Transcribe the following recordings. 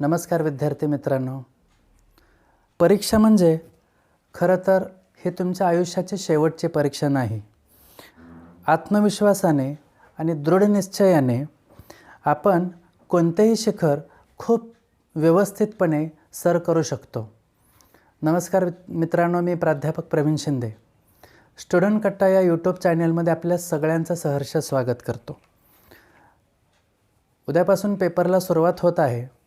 नमस्कार विद्यार्थी मित्रांनो. परीक्षा म्हणजे खरं तर हे तुमच्या आयुष्याची शेवटची परीक्षा नाही. आत्मविश्वासाने आणि दृढनिश्चयाने आपण कोणतेही शिखर खूप व्यवस्थितपणे सर करू शकतो. नमस्कार मित्रांनो मी प्राध्यापक प्रवीण शिंदे. स्टुडंट कट्टा या यूट्यूब चॅनलमध्ये आपल्या सगळ्यांचं सहर्ष स्वागत करतो. उद्यापासून पेपरला सुरुवात होत आहे.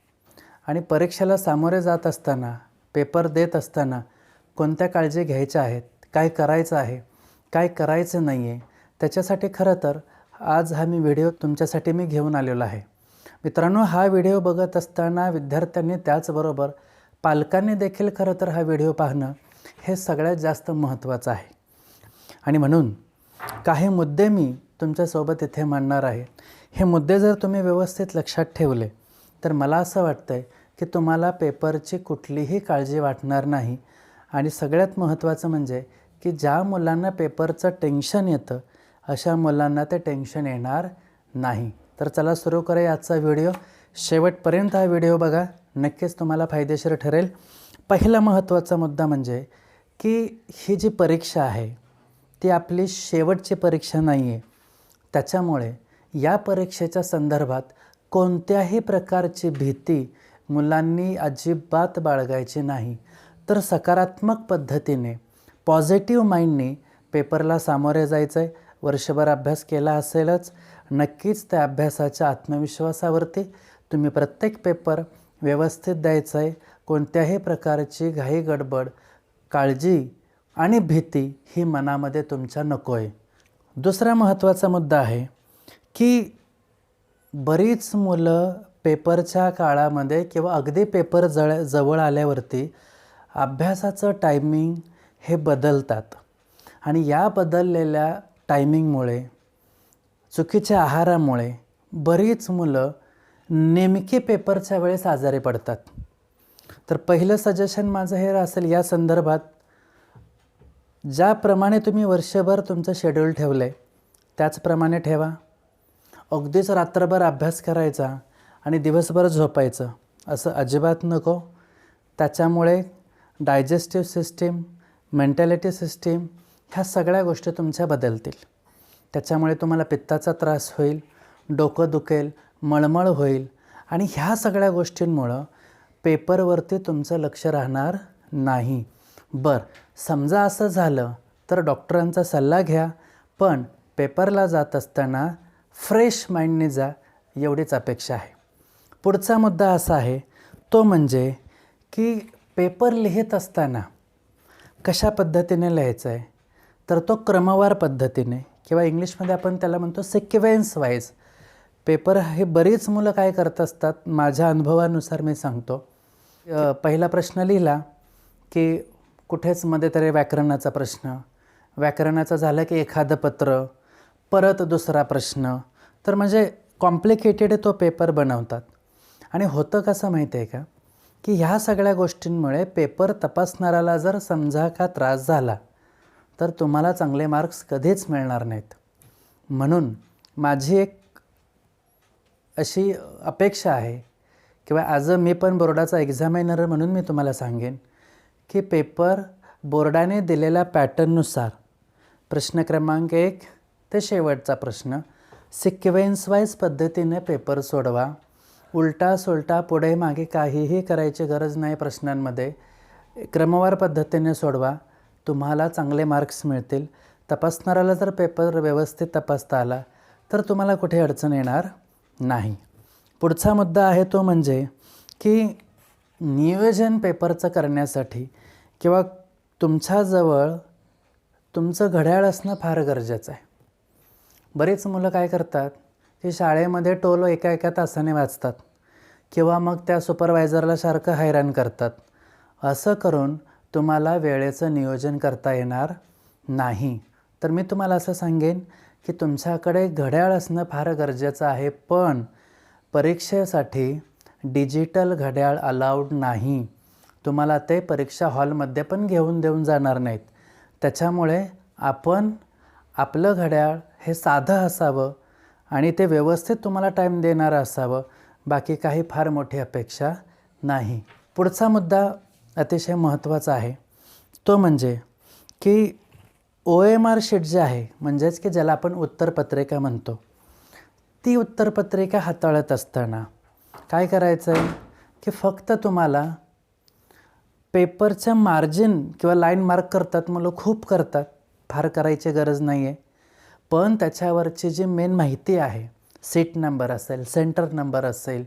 आणि परीक्षेला सामोरे जात असताना पेपर देत असताना कोणत्या काळजी घ्यायच्या आहेत? काय करायचं आहे? काय करायचं नाही आहे त्याच्यासाठी खरं तर आज हा मी व्हिडिओ तुमच्यासाठी मी घेऊन आलेलो आहे. मित्रांनो हा व्हिडिओ बघत असताना विद्यार्थ्यांनी त्याचबरोबर पालकांनी देखील खरं तर हा व्हिडिओ पाहणं हे सगळ्यात जास्त महत्त्वाचं आहे. आणि म्हणून काही मुद्दे मी तुमच्यासोबत इथे मांडणार आहे. हे मुद्दे जर तुम्ही व्यवस्थित लक्षात ठेवले तर मला असं वाटतं आहे की तुम्हाला पेपरची कुठलीही काळजी वाटणार नाही. आणि सगळ्यात महत्त्वाचं म्हणजे की ज्या मुलांना पेपरचं टेन्शन येतं अशा मुलांना ते टेन्शन येणार नाही. तर चला सुरू करूया आजचा व्हिडिओ. शेवटपर्यंत हा व्हिडिओ बघा. नक्कीच तुम्हाला फायदेशीर ठरेल. पहिला महत्त्वाचा मुद्दा म्हणजे की ही जी परीक्षा आहे ती आपली शेवटची परीक्षा नाही आहे त्याच्यामुळे या परीक्षेच्या संदर्भात कोणत्याही प्रकारची भीती मुलांनी अजिबात बाळगायची नाही. तर सकारात्मक पद्धतीने पॉझिटिव्ह माइंडने पेपरला सामोरे जायचं आहे वर्षभर अभ्यास केला असेलच नक्कीच त्या अभ्यासाच्या आत्मविश्वासावरती तुम्ही प्रत्येक पेपर व्यवस्थित द्यायचं आहे कोणत्याही प्रकारची घाई गडबड काळजी आणि भीती ही मनामध्ये तुमच्या नको आहे दुसरा महत्त्वाचा मुद्दा आहे की बरीच मुलं पेपरच्या काळामध्ये किंवा अगदी पेपर जळ जवळ आल्यावरती अभ्यासाचं टायमिंग हे बदलतात. आणि या बदललेल्या टायमिंगमुळे चुकीच्या आहारामुळे बरीच मुलं नेमकी पेपरच्या वेळेस आजारी पडतात. तर पहिलं सजेशन माझं हे असेल या संदर्भात ज्याप्रमाणे तुम्ही वर्षभर तुमचं शेड्यूल ठेवलं आहे त्याचप्रमाणे ठेवा. अगदीच रात्रभर अभ्यास करायचा आणि दिवसभर झोपायचं असं अजिबात नको. त्याच्यामुळे डायजेस्टिव्ह सिस्टीम मेंटॅलिटी सिस्टीम ह्या सगळ्या गोष्टी तुमच्या बदलतील. त्याच्यामुळे तुम्हाला पित्ताचा त्रास होईल डोकं दुखेल मळमळ होईल आणि ह्या सगळ्या गोष्टींमुळं पेपरवरती तुमचं लक्ष राहणार नाही. बरं समजा असं झालं तर डॉक्टरांचा सल्ला घ्या पण पेपरला जात असताना फ्रेश माइंडने जा एवढीच अपेक्षा आहे. पुढचा मुद्दा असा आहे तो म्हणजे की पेपर लिहित असताना कशा पद्धतीने लिहायचं आहे तर तो क्रमवार पद्धतीने किंवा इंग्लिशमध्ये आपण त्याला म्हणतो सिक्वेन्स वाईज पेपर हे बरीच मुलं काय करत असतात माझ्या अनुभवानुसार मी सांगतो. पहिला प्रश्न लिहिला की कुठेच मध्ये तरी व्याकरणाचा प्रश्न. व्याकरणाचा झालं की एखादं पत्र परत दुसरा प्रश्न. तर म्हणजे कॉम्प्लिकेटेड तो पेपर बनवतात. आणि होतं कसं माहिती आहे का? की ह्या सगळ्या गोष्टींमुळे पेपर तपासणाऱ्याला जर समजा का त्रास झाला तर तुम्हाला चांगले मार्क्स कधीच मिळणार नाहीत. म्हणून माझी एक अशी अपेक्षा आहे किंवा ॲज अ मी पण बोर्डाचा एक्झामिनर म्हणून मी तुम्हाला सांगेन की पेपर बोर्डाने दिलेल्या पॅटर्ननुसार प्रश्न क्रमांक एक ते शेवटचा प्रश्न. सिक्वेन्स वाईज पद्धतीने पेपर सोडवा. उलटा सुलटा पुढे मागे काहीही करायची गरज नाही प्रश्नांमध्ये. क्रमवार पद्धतीने सोडवा. तुम्हाला चांगले मार्क्स मिळतील. तपासणाऱ्याला जर पेपर व्यवस्थित तपासता आला तर तुम्हाला कुठे अडचण येणार नाही. पुढचा मुद्दा आहे तो म्हणजे की नियोजन पेपरचं करण्यासाठी किंवा तुमच्याजवळ तुमचं घड्याळ असणं फार गरजेचं आहे. बरीच मुलं काय करतात की शाळेमध्ये टोलो एका एका तासाने वाचतात किंवा मग त्या सुपरवायझरला सारखं हैराण करतात. असं करून तुम्हाला वेळेचं नियोजन करता येणार नाही. तर मी तुम्हाला असं सांगेन की तुमच्याकडे घड्याळ असणं फार गरजेचं आहे पण परीक्षेसाठी डिजिटल घड्याळ अलाउड नाही. तुम्हाला ते परीक्षा हॉलमध्ये पण घेऊन देऊन जाणार नाहीत. त्याच्यामुळे आपण आपलं घड्याळ हे साधं असावं आणि ते व्यवस्थित तुम्हाला टाईम देणारं असावं. बाकी काही फार मोठी अपेक्षा नाही. पुढचा मुद्दा अतिशय महत्त्वाचा आहे. तो म्हणजे की ओ एम आर शीट जे आहे म्हणजेच की ज्याला आपण उत्तरपत्रिका म्हणतो ती उत्तरपत्रिका हाताळत असताना काय करायचं आहे की फक्त तुम्हाला पेपरचं मार्जिन किंवा लाईन मार्क करतात मुलं खूप करतात. फार करायची गरज नाही आहे पण त्याच्यावरची जी मेन माहिती आहे सीट नंबर असेल सेंटर नंबर असेल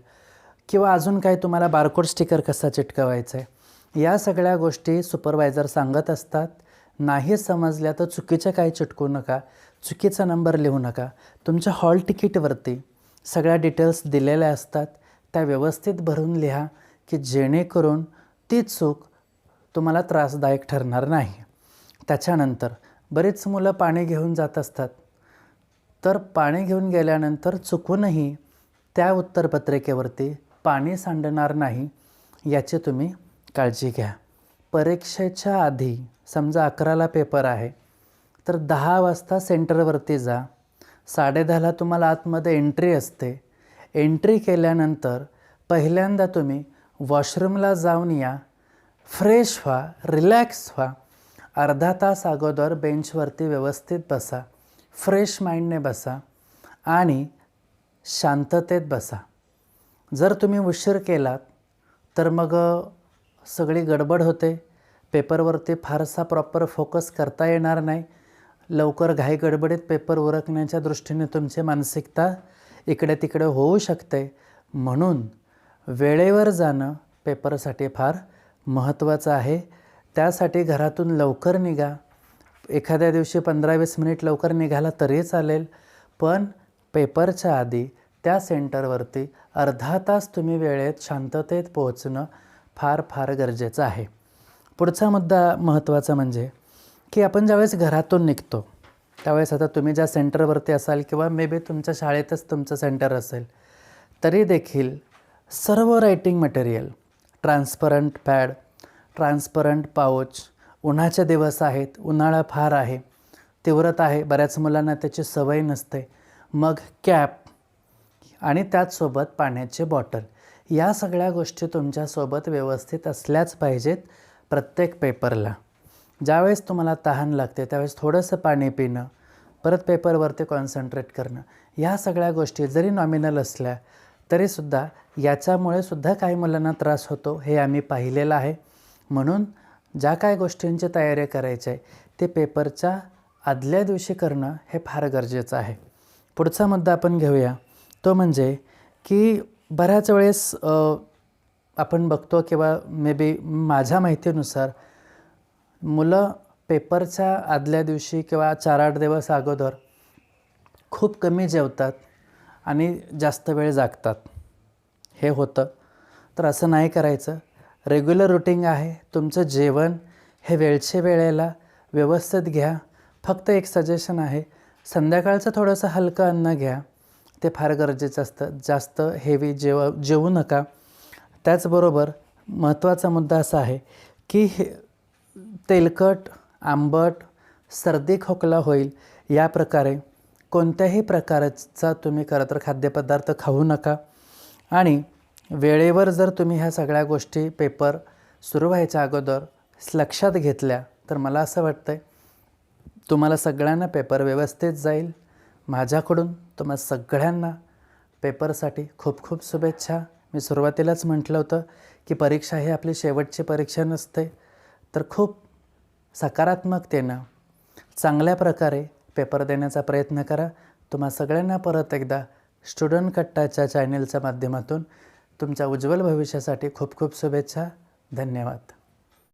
किंवा अजून काही तुम्हाला बारकोड स्टिकर कसा चिटकवायचा आहे या सगळ्या गोष्टी सुपरवायझर सांगत असतात. नाही समजल्या तर चुकीचं काही चिटकू नका चुकीचा नंबर लिहू नका. तुमच्या हॉल तिकीटवरती सगळ्या डिटेल्स दिलेल्या असतात. त्या व्यवस्थित भरून लिहा की जेणेकरून ती चूक तुम्हाला त्रासदायक ठरणार नाही. त्याच्यानंतर बरीच मुलं पाणी घेऊन जात असतात. तर पाणी घेऊन गेल्यानंतर चुकूनही त्या उत्तरपत्रिकेवरती पाणी सांडणार नाही याची तुम्ही काळजी घ्या. परीक्षेच्या आधी समजा अकराला पेपर आहे तर दहा वाजता सेंटरवरती जा. साडेदहाला तुम्हाला आतमध्ये एंट्री असते. एंट्री केल्यानंतर पहिल्यांदा तुम्ही वॉशरूमला जाऊन या. फ्रेश व्हा रिलॅक्स व्हा. अर्धा तास अगोदर बेंचवरती व्यवस्थित बसा. फ्रेश माइंडने बसा आणि शांततेत बसा. जर तुम्ही उशीर केलात तर मग सगळी गडबड होते. पेपरवरती फारसा प्रॉपर फोकस करता येणार नाही. लवकर घाई गडबडीत पेपर उरकण्याच्या दृष्टीने तुमची मानसिकता इकडे तिकडे होऊ शकते. म्हणून वेळेवर जाणं पेपरसाठी फार महत्त्वाचं आहे. त्यासाठी घरातून लवकर निघा. एखाद्या दिवशी पंधरा वीस मिनिट लवकर निघाला तरी चालेल पण पेपरच्या आधी त्या सेंटरवरती अर्धा तास तुम्ही वेळेत शांततेत पोहोचणं फार फार गरजेचं आहे. पुढचा मुद्दा महत्त्वाचा म्हणजे की आपण ज्यावेळेस घरातून निघतो त्यावेळेस आता तुम्ही ज्या सेंटरवरती असाल किंवा मे बी तुमच्या शाळेतच तुमचं सेंटर असेल तरी देखील सर्व writing material transparent pad transparent pouch उन्हाचे दिवस आहेत उन्हाळा फार आहे तीव्रता आहे बऱ्याच मुलांना त्याची सवय नसते. मग कॅप आणि त्याचसोबत पाण्याची बॉटल या सगळ्या गोष्टी तुमच्यासोबत व्यवस्थित असल्याच पाहिजेत प्रत्येक पेपरला. ज्यावेळेस तुम्हाला तहान लागते त्यावेळेस थोडंसं पाणी पिणं परत पेपरवरती कॉन्सन्ट्रेट करणं या सगळ्या गोष्टी जरी नॉमिनल असल्या तरीसुद्धा याच्यामुळे सुद्धा काही मुलांना त्रास होतो हे आम्ही पाहिलेलं आहे. म्हणून ज्या काय गोष्टींची तयारी करायची आहे ते पेपरच्या आदल्या दिवशी करणं हे फार गरजेचं आहे. पुढचा मुद्दा आपण घेऊया. तो म्हणजे की बऱ्याच वेळेस आपण बघतो किंवा मे बी माझ्या माहितीनुसार मुलं पेपरच्या आदल्या दिवशी किंवा चार आठ दिवस अगोदर खूप कमी जेवतात आणि जास्त वेळ जागतात. हे होतं. तर असं नाही करायचं. रेग्युलर रुटीन आहे. तुमचं जेवण हे वेळचे वेळेला व्यवस्थित घ्या. फक्त एक सजेशन आहे. संध्याकाळचं थोडंसं हलकं अन्न घ्या. ते फार गरजेचं असतं. जास्त हेवी जेव जेवू नका. त्याचबरोबर महत्त्वाचा मुद्दा असा आहे की हे तेलकट आंबट सर्दी खोकला होईल या प्रकारे कोणत्याही प्रकारचा तुम्ही खरं तर खाद्यपदार्थ खाऊ नका. आणि वेळेवर जर तुम्ही ह्या सगळ्या गोष्टी पेपर सुरू व्हायच्या अगोदर लक्षात घेतल्या तर मला असं वाटतं आहे तुम्हाला सगळ्यांना पेपर व्यवस्थित जाईल. माझ्याकडून तुम्हाला सगळ्यांना पेपरसाठी खूप खूप शुभेच्छा. मी सुरुवातीलाच म्हटलं होतं की परीक्षा ही आपली शेवटची परीक्षा नसते तर खूप सकारात्मकतेनं चांगल्या प्रकारे पेपर देण्याचा प्रयत्न करा. तुम्हा सगळ्यांना परत एकदा स्टुडंट कट्टाच्या चॅनेलच्या माध्यमातून तुमच्या उज्ज्वल भविष्यासाठी खूप खूप शुभेच्छा. धन्यवाद.